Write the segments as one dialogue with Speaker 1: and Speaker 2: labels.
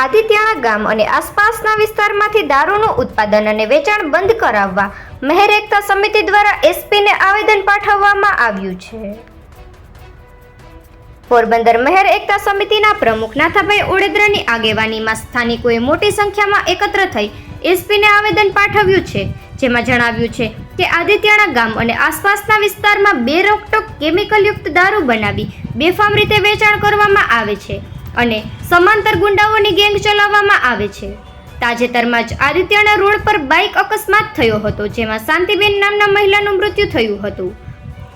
Speaker 1: આદિત્યાણા ગામ અને આસપાસના વિસ્તારમાંથી દારૂનું ઉત્પાદન અને વેચાણ બંધ કરાવવા મહેર એકતા સમિતિ દ્વારા એસપીને આવેદન પાઠવવામાં આવ્યું છે. પોરબંદર મહેર એકતા સમિતિના પ્રમુખ નાથાભાઈ ઉડેદ્રાની આગેવાનીમાં સ્થાનિકોએ મોટી સંખ્યામાં એકત્ર થઈ એસપીને આવેદન પાઠવ્યું છે, જેમાં જણાવ્યું છે કે આદિત્યાણા ગામ અને આસપાસના વિસ્તારમાં બે રોકટોક કેમિકલયુક્ત દારૂ બનાવી બેફામ રીતે વેચાણ કરવામાં આવે છે. અને સમાંતર ગુંડાઓની ગેંગ ચલાવવામાં આવે છે. તાજેતરમાં જ આદિત્યના રોડ પર બાઇક અકસ્માત થયો હતો, જેમાં શાંતિબેન નામના મહિલાનું મૃત્યુ થયું હતું.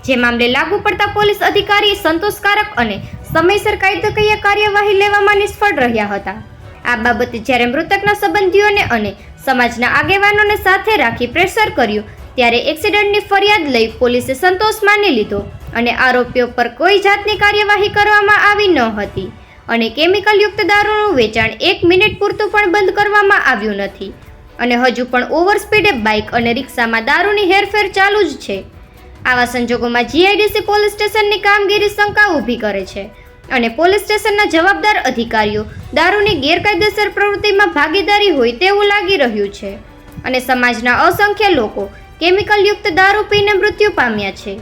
Speaker 1: જે મામલે લાગુ પડતા પોલીસ અધિકારી સંતોષકારક અને સમયસર કાયદાકીય કાર્યવાહી લેવામાં નિષ્ફળ રહ્યા હતા. આ બાબતે જ્યારે મૃતકના સંબંધીઓને અને સમાજના આગેવાનોને સાથે રાખી પ્રેશર કર્યું, ત્યારે એક્સિડન્ટની ફરિયાદ લઈ પોલીસે સંતોષ માની લીધો અને આરોપીઓ પર કોઈ જાતની કાર્યવાહી કરવામાં આવી ન હતી. અને કેમિકલયુક્ત દારૂનું વેચાણ એક મિનિટ પૂરતું પણ બંધ કરવામાં આવ્યું નથી. અને હજુ પણ ઓવર સ્પીડે બાઇક અને રિક્ષામાં દારૂની હેરફેર ચાલુ જ છે. આવા સંજોગોમાં જીઆઈડીસી પોલીસ સ્ટેશનની કામગીરી શંકા ઊભી કરે છે અને પોલીસ સ્ટેશનના જવાબદાર અધિકારીઓ દારૂની ગેરકાયદેસર પ્રવૃત્તિમાં ભાગીદારી હોય તેવું લાગી રહ્યું છે. અને સમાજના અસંખ્ય લોકો કેમિકલયુક્ત દારૂ પીને મૃત્યુ પામ્યા છે.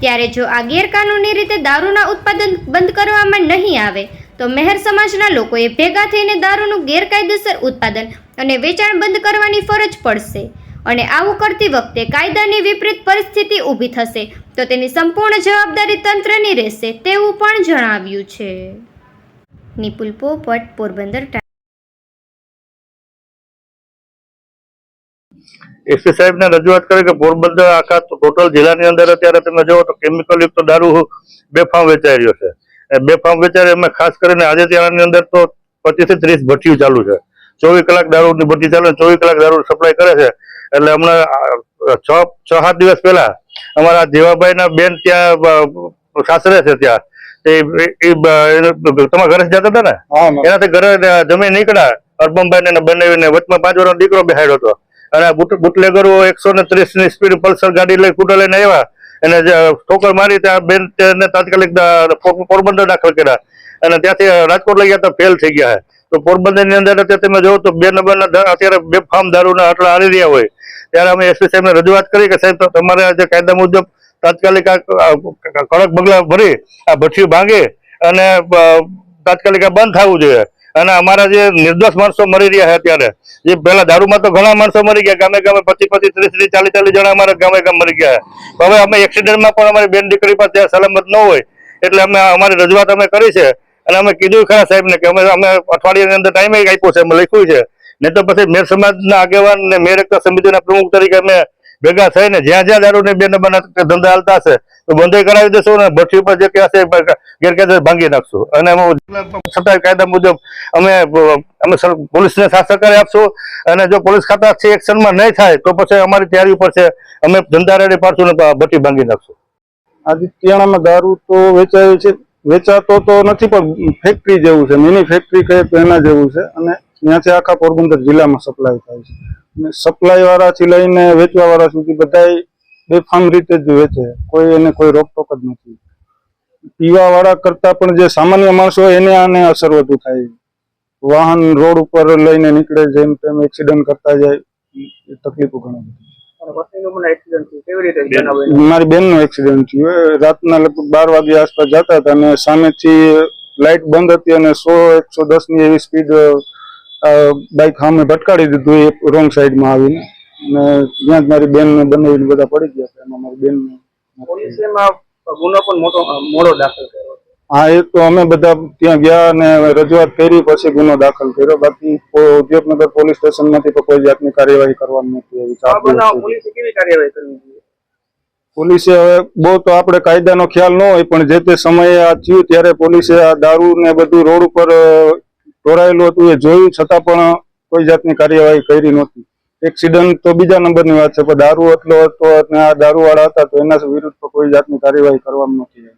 Speaker 1: ત્યારે જો આ ગેરકાનૂની રીતે દારૂના ઉત્પાદન બંધ કરવામાં નહીં આવે તો મહેર સમાજના લોકોએ ભેગા થઈને દારૂનું ગેરકાયદેસર ઉત્પાદન અને વેચાણ બંધ કરવાની ફરજ પડશે. અને આવું કરતી વખતે કાયદાની વિપરીત પરિસ્થિતિ ઊભી થશે. તો તેની સંપૂર્ણ જવાબદારી તંત્રની રહેશે તેવું પણ જણાવ્યું છે. નિપુલ પોપટ, પોરબંદર
Speaker 2: એસપી સાહેબને રજૂઆત કરે કે પોરબંદર આખા ટોટલ જિલ્લાની અંદર અત્યારે તમે જુઓ તો કેમિકલ યુક્ત દારૂ બેફામ વેચાઈ રહ્યો છે. એ ફાર્મ વેચાય અમે ખાસ કરીને આજે ત્યાંની અંદર તો પચીસથી ત્રીસ ભઠ્ઠીઓ ચાલુ છે. ચોવીસ કલાક દારૂની ભઠ્ઠી ચાલે ચોવીસ કલાક દારૂ સપ્લાય કરે છે. એટલે હમણાં છ છ સાત દિવસ પહેલા અમારા જેવાભાઈના બેન ત્યાં સાસરે છે ત્યાં. બ- તમારા ઘરે જતા હતા ને? એનાથી ઘરે જમીન નીકળ્યા. અર્બમભાઈ ને બનાવીને વચમાં પાંચ વર્ષનો દીકરો બેહાડ્યો હતો. અને બુટલેગરો એકસો ને ત્રીસની સ્પીડ પલ્સર ગાડી લઈ કુટર લઈને આવ્યા. એને જે ઠોકર મારી ત્યાં બેન તેને તાત્કાલિક પોરબંદર દાખલ કર્યા. અને ત્યાંથી રાજકોટ લઈ ગયા તો ફેલ થઈ ગયા તો પોરબંદરની અંદર તમે જોવો તો બે નંબરના અત્યારે બે ફાર્મ દારૂના આટલા હારી રહ્યા હોય. ત્યારે અમે એસપી સાહેબને રજૂઆત કરી કે સાહેબ તમારે આજે કાયદા મુજબ તાત્કાલિક કડક બંગલા ભરી, આ ભઠ્ઠી ભાંગે અને તાત્કાલિક આ બંધ થવું જોઈએ. અને અમારા જે નિર્દોષ માણસો મરી રહ્યા અત્યારે, જે પેલા દારૂમાં તો ઘણા માણસો મરી ગયા, ગામે ગામે પચીસ પચીસ, ત્રીસ ત્રીસ, ચાલીસ ચાલીસ જણા અમારા ગામે ગામ મરી ગયા હવે અમે એક્સિડન્ટમાં પણ અમારી બેન દીકરી પાસે સલામત ન હોય, એટલે અમે અમારી રજૂઆત અમે કરી છે. અને અમે કીધું ખરા સાહેબને કે અમે અમે અઠવાડિયાની અંદર ટાઈમે આપ્યો છે, અમે લખ્યું છે. નહીં તો પછી મેર સમાજના આગેવાન ને મેર એકતા સમિતિના પ્રમુખ તરીકે અમે ભેગા થઈને જ્યાં જ્યાં દારૂની બે નંબરના ધંધા હાલતા હશે, તો બંધ કરાવી દેશું ને ભઠ્ઠી ઉપર જે કે હશે એ ગેરકાયદે ભાંગી નાખશું. અને છતાંય કાયદા મુજબ અમે અમે પોલીસને સાથ સહકાર આપશું. અને જો પોલીસ ખાતા છે એક્શનમાં નહીં થાય, તો પછી અમારી તૈયારી ઉપર છે, અમે ધંધા રેડી પાડશું ને તો આ ભઠ્ઠી ભાંગી નાખશું.
Speaker 3: આદિત્યાણામાં દારૂ તો વેચાયું છે, વેચાતો તો નથી, પણ ફેક્ટરી જેવું છે મિની ફેક્ટરી કહે તો એના જેવું છે. અને ત્યાંથી આખા પોરબંદર જિલ્લામાં સપ્લાય થાય છે. અને સપ્લાય વાળાથી લઈને વેચવા વાળા સુધી બધાય બેફામ રીતે જ વેચે. કોઈ એને કોઈ રોકટોક જ નથી. પીવા વાળા કરતા પણ જે સામાન્ય માણસો હોય એને આને અસર વધુ થાય. વાહન રોડ ઉપર લઈને નીકળે જેમ તેમ એક્સિડન્ટ કરતા જાય એ તકલીફો ઘણી બધી
Speaker 4: પત્નીનું પણ એક્સિડન્ટ થયું?
Speaker 3: મારી રાતના લગભગ બાર વાગે આસપાસ જતા હતા અને સામેથી લાઇટ બંધ હતી અને સો એકસો દસની એવી સ્પીડ બાઇક સામે ભટકાડી દીધું એ રોંગ સાઈડમાં આવીને. અને ત્યાં જ મારી બેન બનાવીને બધા પડી ગયા હતા. એમાં મારી બેન
Speaker 4: ગુનો પણ મોટો મોડો દાખલ કર્યો
Speaker 3: હા એ તો અમે બધા ત્યાં ગયા અને રજૂઆત કરી પછી ગુનો દાખલ કર્યો. બાકી ઉદ્યોગનગર પોલીસ સ્ટેશનમાંથી તો કોઈ જાતની કાર્યવાહી કરવાની નથી એવી.
Speaker 4: પોલીસે કેવી કાર્યવાહી કરવી જોઈએ?
Speaker 3: પોલીસે હવે બહુ તો આપણે કાયદાનો ખ્યાલ ન હોય પણ જે તે સમયે આ થયું ત્યારે પોલીસે આ દારૂ ને બધું રોડ ઉપર ઢોરાયેલું હતું, એ જોયું, છતાં પણ કોઈ જાતની કાર્યવાહી કરી નહોતી એક્સિડન્ટ તો બીજા નંબરની વાત છે, પણ દારૂ એટલો હતો અને આ દારૂવાળા હતા, તો એના વિરુદ્ધ કોઈ જાતની કાર્યવાહી કરવામાં નથી.